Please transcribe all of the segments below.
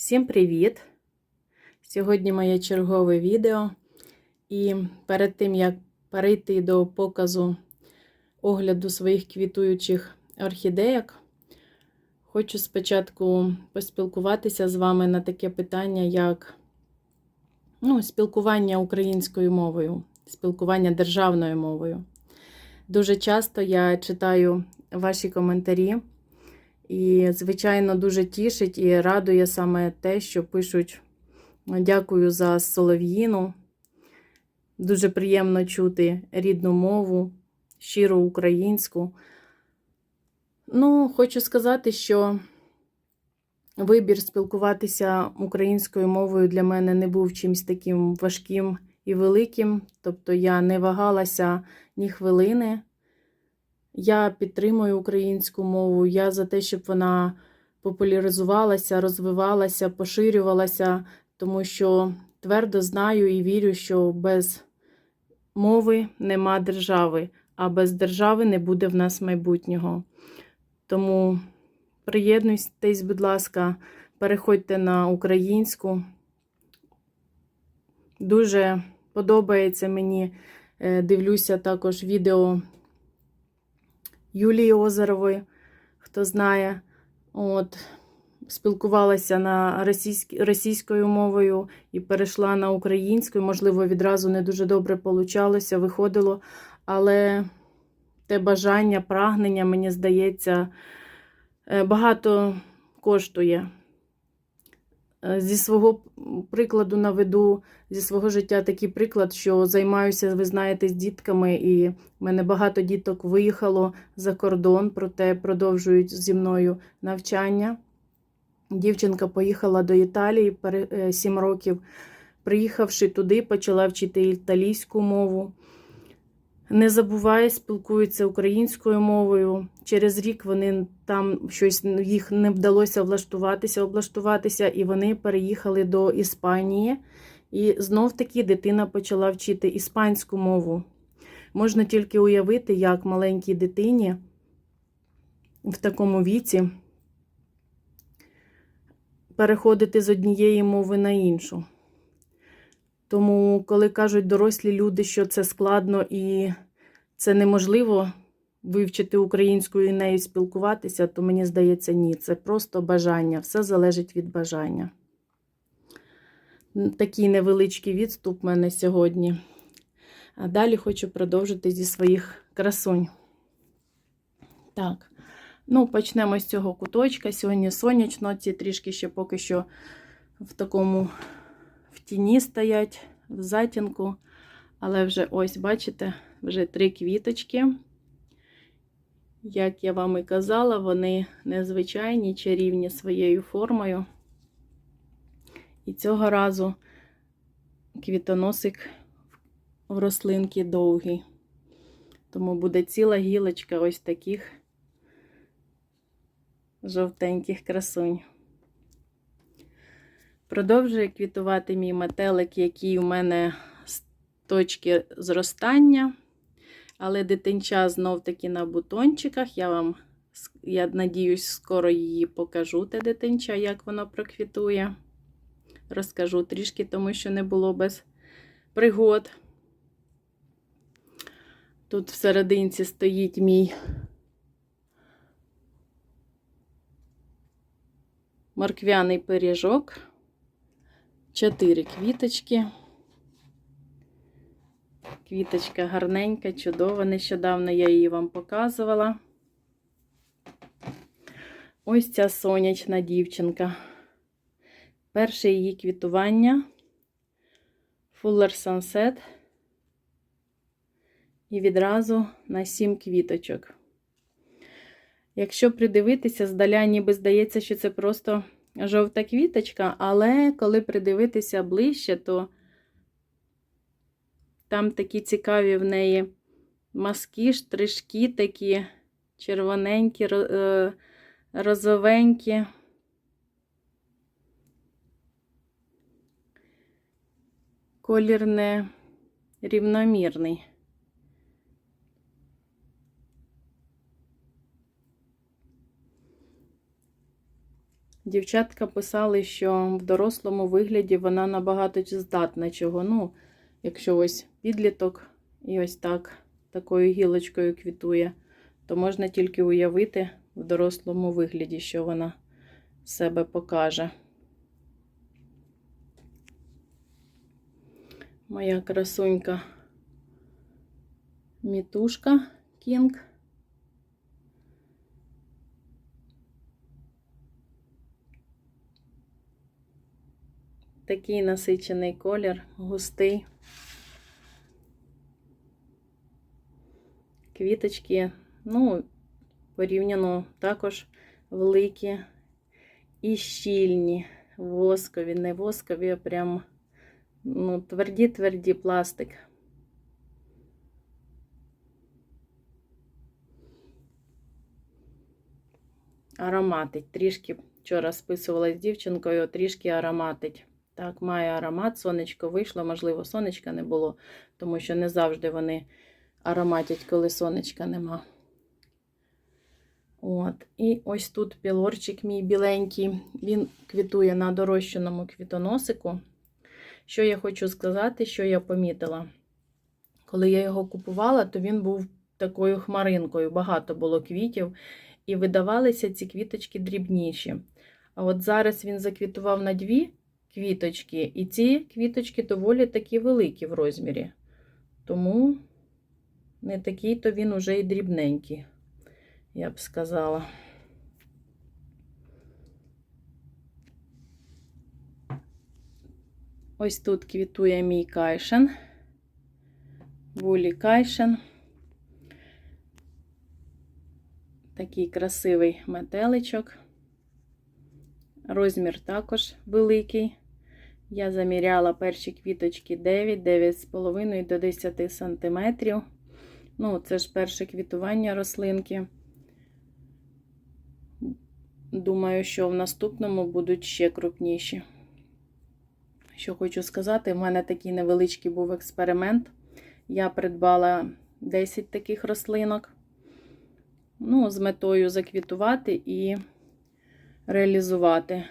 Всім привіт! Сьогодні моє чергове відео. І перед тим, як перейти до показу огляду своїх квітуючих орхідеяк, хочу спочатку поспілкуватися з вами на таке питання, як ну, спілкування українською мовою, спілкування державною мовою. Дуже часто я читаю ваші коментарі. І, звичайно, дуже тішить і радує саме те, що пишуть дякую за солов'їну. Дуже приємно чути рідну мову, щиру українську. Ну, хочу сказати, що вибір спілкуватися українською мовою для мене не був чимось таким важким і великим. Тобто я не вагалася ні хвилини. Я підтримую українську мову. Я за те, щоб вона популяризувалася, розвивалася, поширювалася, тому що твердо знаю і вірю, що без мови нема держави, а без держави не буде в нас майбутнього. Тому приєднуйтесь, будь ласка, переходьте на українську. Дуже подобається мені. Дивлюся також відео. Юлії Озерової, хто знає, от, спілкувалася на російсь... російською мовою і перейшла на українську. Можливо, відразу не дуже добре получалося, виходило. Але те бажання, прагнення, мені здається, багато коштує. Зі свого прикладу наведу, зі свого життя такий приклад, що займаюся, ви знаєте, з дітками, і в мене багато діток виїхало за кордон, проте продовжують зі мною навчання. Дівчинка поїхала до Італії 7 років. Приїхавши туди, почала вчити італійську мову. Не забуває, спілкуються українською мовою. Через рік вони там щось їх не вдалося влаштуватися, облаштуватися, і вони переїхали до Іспанії. І знов таки дитина почала вчити іспанську мову. Можна тільки уявити, як маленькій дитині в такому віці переходити з однієї мови на іншу. Тому, коли кажуть дорослі люди, що це складно і це неможливо вивчити українську і нею спілкуватися, то мені здається, ні. Це просто бажання. Все залежить від бажання. Такий невеличкий відступ в мене сьогодні. А далі хочу продовжити зі своїх красунь. Так, ну, почнемо з цього куточка. Сьогодні сонячно, ці трішки ще поки що в такому тіні стоять, в затінку. Але вже ось, бачите, вже три квіточки. Як я вам і казала, вони незвичайні, чарівні своєю формою. І цього разу квітоносик в рослинки довгий. Тому буде ціла гілочка ось таких жовтеньких красунь. Продовжує квітувати мій метелик, який у мене з точки зростання. Але дитинча знов-таки на бутончиках. Я вам, я надіюсь, скоро її покажу, те дитинча, як воно проквітує. Розкажу трішки, тому що не було без пригод. Тут всерединці стоїть мій морквяний пиріжок. Чотири квіточки. Квіточка гарненька, чудова. Нещодавно я її вам показувала. Ось ця сонячна дівчинка. Перше її квітування Fuller Sunset. І відразу на сім квіточок. Якщо придивитися, здаля, ніби здається, що це просто жовта квіточка, але коли придивитися ближче, то там такі цікаві в неї маски, штришки такі червоненькі, розовенькі. Колір не рівномірний. Дівчатка писали, що в дорослому вигляді вона набагато здатна чого. Ну, якщо ось підліток і ось так такою гілочкою квітує, то можна тільки уявити в дорослому вигляді, що вона себе покаже. Моя красунька мітушка Кінг. Такий насичений колір, густий. Квіточки, ну, порівняно також великі і щільні, воскові, не воскові, а прям ну, тверді-тверді пластик. Ароматить. Трішки вчора списувалась з дівчинкою, трішки ароматить. Так, має аромат, сонечко вийшло, можливо, сонечка не було, тому що не завжди вони ароматять, коли сонечка нема. От. І ось тут пілорчик мій біленький, він квітує на дорощеному квітоносику. Що я хочу сказати, що я помітила. Коли я його купувала, то він був такою хмаринкою, багато було квітів, і видавалися ці квіточки дрібніші. А от зараз він заквітував на дві квіточки, і ці квіточки доволі такі великі в розмірі. Тому не такий, то він уже і дрібненький, я б сказала. Ось тут квітує мій кайшен, вулі кайшен. Такий красивий метеличок. Розмір також великий. Я заміряла перші квіточки 9, 9,5 до 10 см. Ну, це ж перше квітування рослинки. Думаю, що в наступному будуть ще крупніші. Що хочу сказати, в мене такий невеличкий був експеримент. Я придбала 10 таких рослинок. Ну, з метою заквітувати і реалізувати.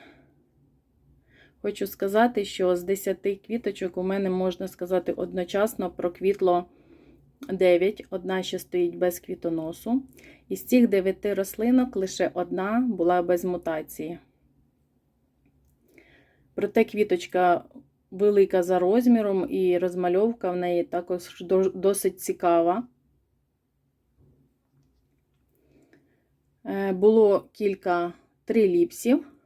Хочу сказати, що з 10 квіточок у мене, можна сказати, одночасно проквітло 9, одна ще стоїть без квітоносу. Із цих 9 рослинок лише одна була без мутації. Проте квіточка велика за розміром, і розмальовка в неї також досить цікава. Було кілька триліпсів.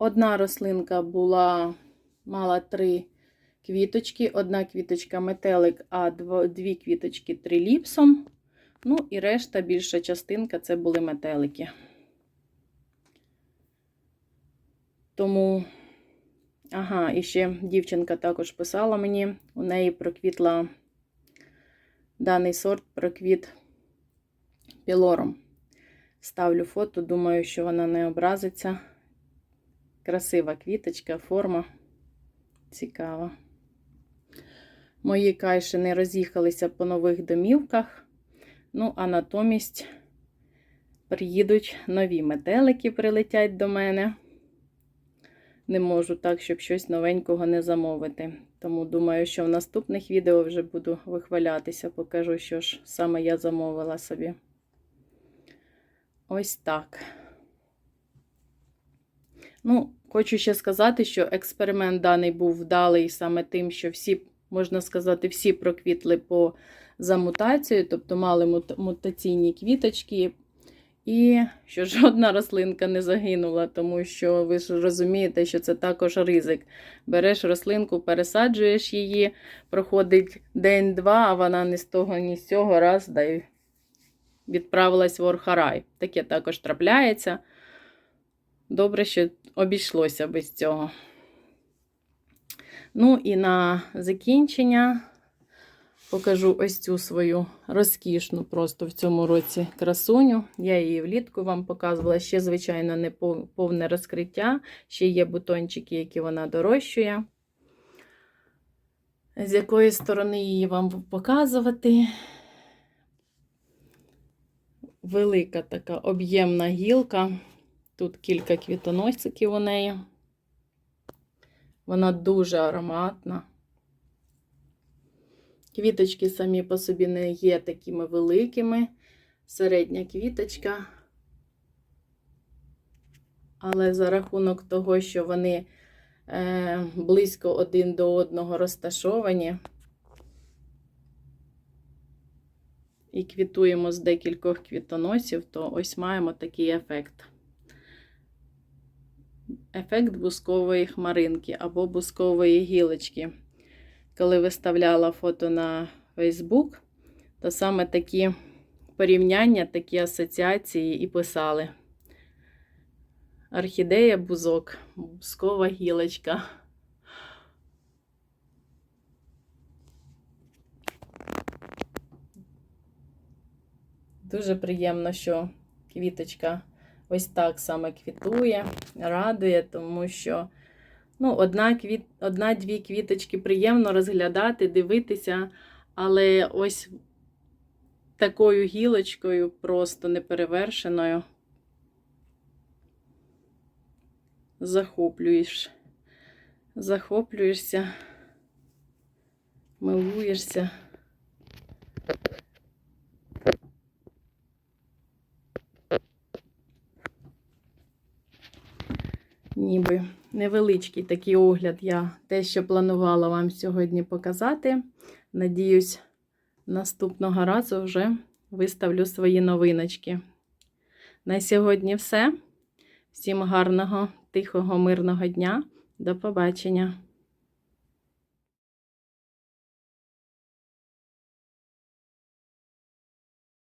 Одна рослинка була, мала три квіточки, одна квіточка метелик, а дві квіточки триліпсом. Ну, і решта, більша частинка це були метелики. Тому, ага, і ще дівчинка також писала мені, у неї проквітла даний сорт проквіт пілором. Ставлю фото, думаю, що вона не образиться. Красива квіточка, форма цікава. Мої кайшини роз'їхалися по нових домівках. Ну, а натомість приїдуть нові метелики, прилетять до мене. Не можу так, щоб щось новенького не замовити. Тому думаю, що в наступних відео вже буду вихвалятися, покажу, що ж саме я замовила собі. Ось так. Ну, хочу ще сказати, що експеримент даний був вдалий саме тим, що всі, можна сказати, всі проквітли по за мутацією, тобто мали мутаційні квіточки. І що жодна рослинка не загинула, тому що ви ж розумієте, що це також ризик. Береш рослинку, пересаджуєш її, проходить день-два, а вона ні з того, ні з цього раз да й відправилась в Орхарай. Таке також трапляється. Добре, що обійшлося без цього. Ну, і на закінчення покажу ось цю свою розкішну, просто в цьому році красуню. Я її влітку вам показувала. Ще, звичайно, не повне розкриття. Ще є бутончики, які вона дорощує. З якої сторони її вам показувати? Велика така об'ємна гілка. Тут кілька квітоносиків у неї. Вона дуже ароматна. Квіточки самі по собі не є такими великими. Середня квіточка. Але за рахунок того, що вони е, близько один до одного розташовані, і квітуємо з декількох квітоносів, то ось маємо такий ефект. Ефект бускової хмаринки або бускової гілочки. Коли виставляла фото на Facebook, то саме такі порівняння, такі асоціації і писали. Орхідея бузок, бускова гілочка. Дуже приємно, що квіточка ось так саме квітує, радує, тому що ну, одна квіт, одна-дві квіточки приємно розглядати, дивитися, але ось такою гілочкою, просто неперевершеною, захоплюєш, захоплюєшся, милуєшся. Ніби невеличкий такий огляд я те, що планувала вам сьогодні показати. Надіюсь, наступного разу вже виставлю свої новиночки. На сьогодні все. Всім гарного, тихого, мирного дня. До побачення!